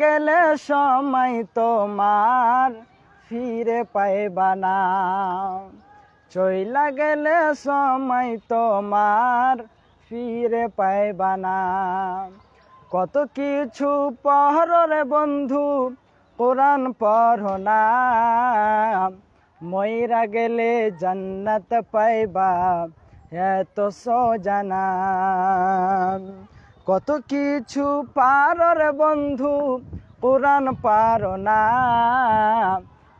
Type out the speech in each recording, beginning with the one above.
গেলে সময় তোমার, ফিরে পাইবা না। চইলা গেলে সময় তোমার, ফিরে পাইবা না। কত কিছু পহরে বন্ধু, কোরআন পড় না। ময়রা গেলে জান্নাত পাইবা, এত সজানা কত কিছু পারর বন্ধু কোরআন পার না।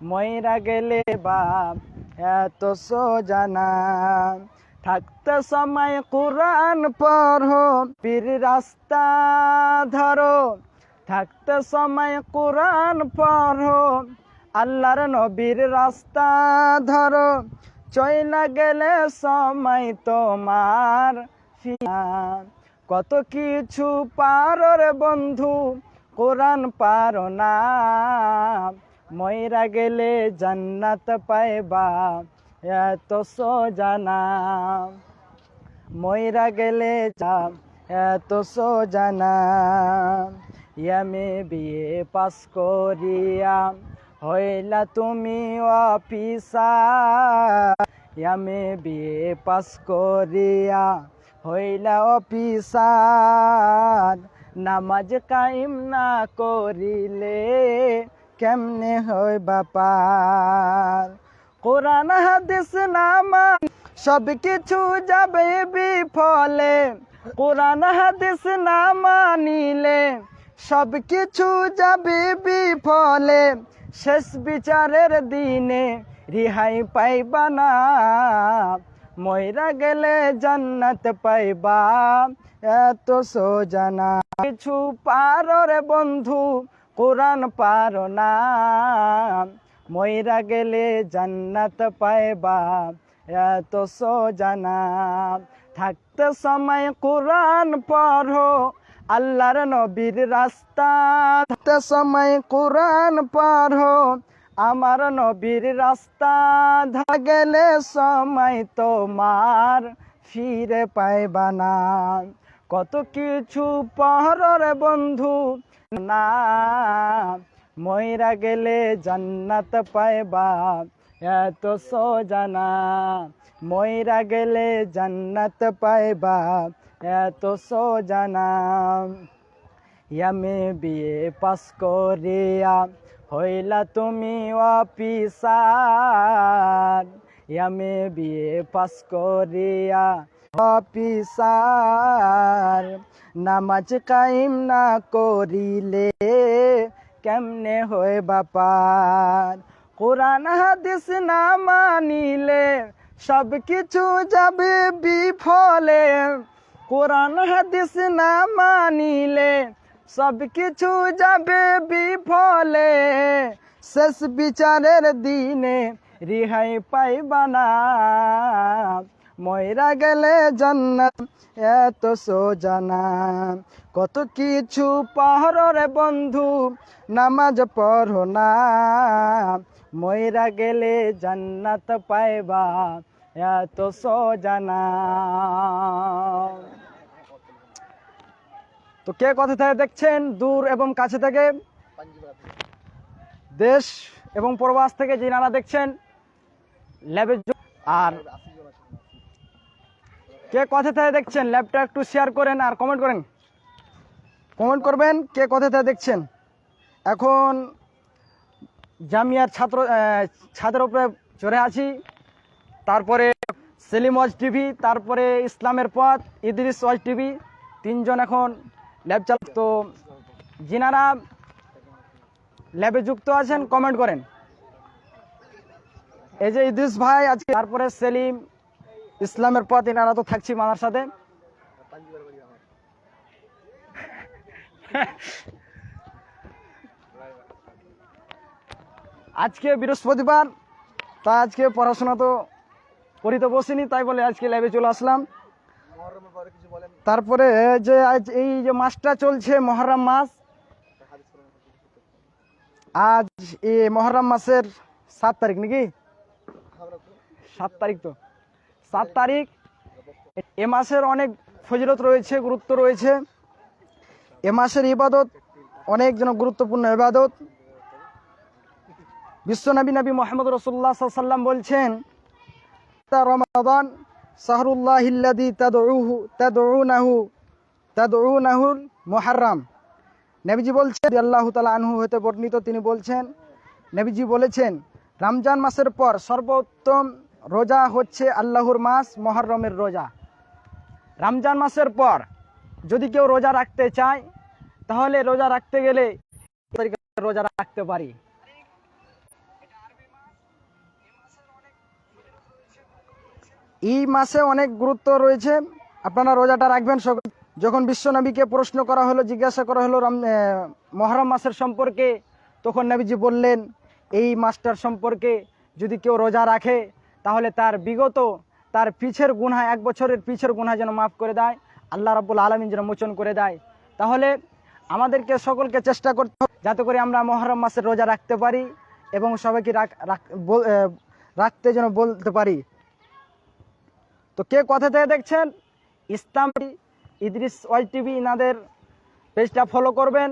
ময়রা গেলে বা এত সজানা থাকতে সময় কোরআন পড়ো, পীর রাস্তা ধরো। থাকতে সময় কোরআন পড়ো, আল্লাহর নবীর রাস্তা ধরো। চইলা গেলে সময় তোমার ফিরা। কত কিছু পারো রে বন্ধু, কোরআন পারো না। ময়রা গেলে জান্নাত পাইবা, এত সোজানা ময়রা গেলে যা, এত সোজানা ইয়ামে বিয়ে পাস করিয়া হইলা তুমি অফিসা ইয়ামে বিয়ে পাস করিয়া হইলা অফিসার, নামাজ কাইম না করিলে কেমনে হয় বাপার কোরআন, হাদিস নামা সব কিছু যাবে বিফলে। কোরআন, হাদিস না মানিলে সব কিছু যাবে বিফলে। শেষ বিচারের দিনে রিহাই পাইবা না। ময়রা গেলে জান্নাত পাইবা। এত সোজানা কিছু পারো রে বন্ধু, কোরআন পারো না। ময়রা গেলে জান্নাত পাইবা। এত সোজানা থাকতে সময় কোরআন পড়ো, আল্লাহর নবীর রাস্তা। থাকতে সময় কোরআন পড়ো আমার নবীর রাস্তা ধা গেলে সময় তোমার ফিরে পাইবা না। কত কিছু পহরের বন্ধু না। ময়রা গেলে জান্নাত পাইবা, এত সোজানা ময়রা গেলে জান্নাত পাইবা, এত সোজানা ইয়ামে বিয়ে পাস করিয়া হইলা তুমি অফিসার। ইয়ামে বিয়ে পাস করিয়া অফিসার। নামাজ কাইম না করিলে কেমনে হয় বাপার কোরআন, হাদিস না মানিলে সব কিছু যাবে বিফলে। কোরআন, হাদিস না মানিলে সব কিছু যাবে বিফলে। শেষ বিচারের দিনে রিহাই পাইবা না। ময়রা গেলে জান্নাত, এত সোজানা কত কিছু পাহরে বন্ধু, নামাজ পড়ো না। ময়রা গেলে জান্নাত পাইবা, এত সোজানা তো কে কথা থেকে দেখছেন? দূর এবং কাছে থেকে? দেশ এবং প্রবাস থেকে যিনারা দেখছেন ল্যাবে আর কে কথা থেকে দেখছেন? ল্যাবটা একটু শেয়ার করেন আর কমেন্ট করেন। কমেন্ট করবেন, কে কথা থেকে দেখছেন? এখন জামিয়ার ছাত্র ছাদের উপরে চড়ে আছি। তারপরে সেলিম ওয়াজ টিভি, তারপরে ইসলামের পথ, ইদ্রিস ওয়াজ টিভি। তিনজন এখন ল্যাব চাল তো যিনারা ল্যাবে যুক্ত আছেন কমেন্ট করেন। এই যে ইদ্রিস ভাই, আজকে তারপরে সেলিম, ইসলামের পথ এনারা তো থাকছি মামার সাথে আজকে বৃহস্পতিবার, তা আজকে পড়াশোনা তো করিতে বসিনি, তাই বলে আজকে ল্যাবে চলে আসলাম। তারপরে যে আজ এই যে মাসটা চলছে মহরম মাস, আজ এই মহরম মাসের সাত তারিখ নাকি? সাত তারিখ তো। সাত তারিখ, এ মাসের অনেক ফজিলত রয়েছে, গুরুত্ব রয়েছে। এ মাসের ইবাদত অনেক যেন গুরুত্বপূর্ণ ইবাদত। বিশ্বনবী নবী মোহাম্মদ রসুল্লাহ সাল্লাম বলছেন, তা রমাদান শাহরুল্লাহিল্লাদি তাদউহু, তাদউনাহু, তাদউনাহুল মুহাররাম। নবীজি বলছেন আল্লাহ তালা আনহু হতে বর্ণিত তিনি বলছেন, নবীজি বলেছেন, রমজান মাসের পর সর্বোত্তম রোজা হচ্ছে আল্লাহর মাস মহরমের রোজা। রমজান মাসের পর যদি কেউ রোজা রাখতে চায়, তাহলে রোজা রাখতে গেলে রোজা রাখতে পারি। এই মাসে অনেক গুরুত্ব রয়েছে। আপনারা রোজাটা রাখবেন যখন বিশ্বনবীকে প্রশ্ন করা হলো, জিজ্ঞাসা করা হলো, রম- মহরম মাসের সম্পর্কে, তখন নবীজি বললেন, এই মাসটার সম্পর্কে যদি কেউ রোজা রাখে, তাহলে তার বিগত, তার পিছের গুণা এক বছরের পিছের গুণা যেন মাফ করে দেয়, আল্লাহ রাব্বুল আলমিন যেন মোচন করে দেয়। তাহলে আমাদেরকে সকলকে চেষ্টা করতে হবে যাতে করে আমরা মহরম মাসের রোজা রাখতে পারি এবং সবাইকে রাখতে যেন বলতে পারি। তো কে কথা থেকে দেখছেন? ইসলাম ইদ্রিস ওয়াই টিভি ইনাদের পেজটা ফলো করবেন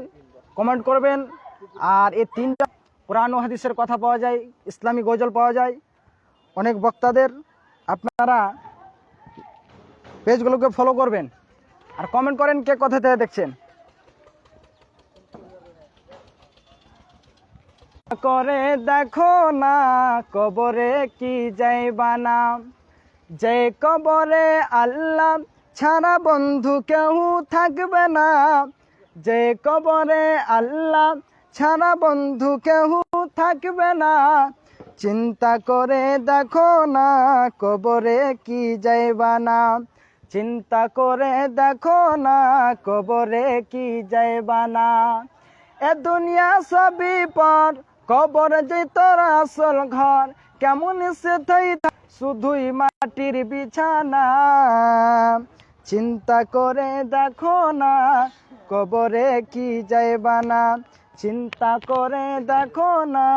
কমেন্ট করবেন, আর এই তিনটা ও হাদিসের কথা পাওয়া যায়, ইসলামী গজল পাওয়া যায়। অনেক বক্তাদের আপনারা পেজগুলোকে ফলো করবেন, আর কমেন্ট করেন কে কোথা থেকে দেখছেন। করে দেখো না কবরে কি যাইবা না। যে কবরে আল্লাহ ছাড়া বন্ধু কেউ থাকবে না। যে কবরে আল্লাহ ছাড়া বন্ধু কেউ থাকবে না। চিন্তা করে দেখো না কবরে কি যাইবা না। চিন্তা করে দেখো না কবরে কি যাইবা না। এ দুনিয়া সবই পর কবর যে তোর আসল ঘর, কেমন সে থাই শুধুই মাটির বিছানা। চিন্তা করে দেখো না, কবরে কি যাইবা না চিন্তা করে দেখো না,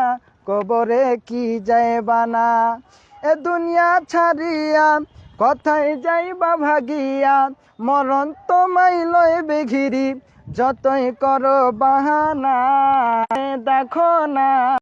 কবরে কি যাইবা না এ দুনিয়া ছাড়িয়া কথায় যাইবা ভাগিয়া, মরণ তোমায় লইবে ঘিরি যতই করো বাহানা দেখো না।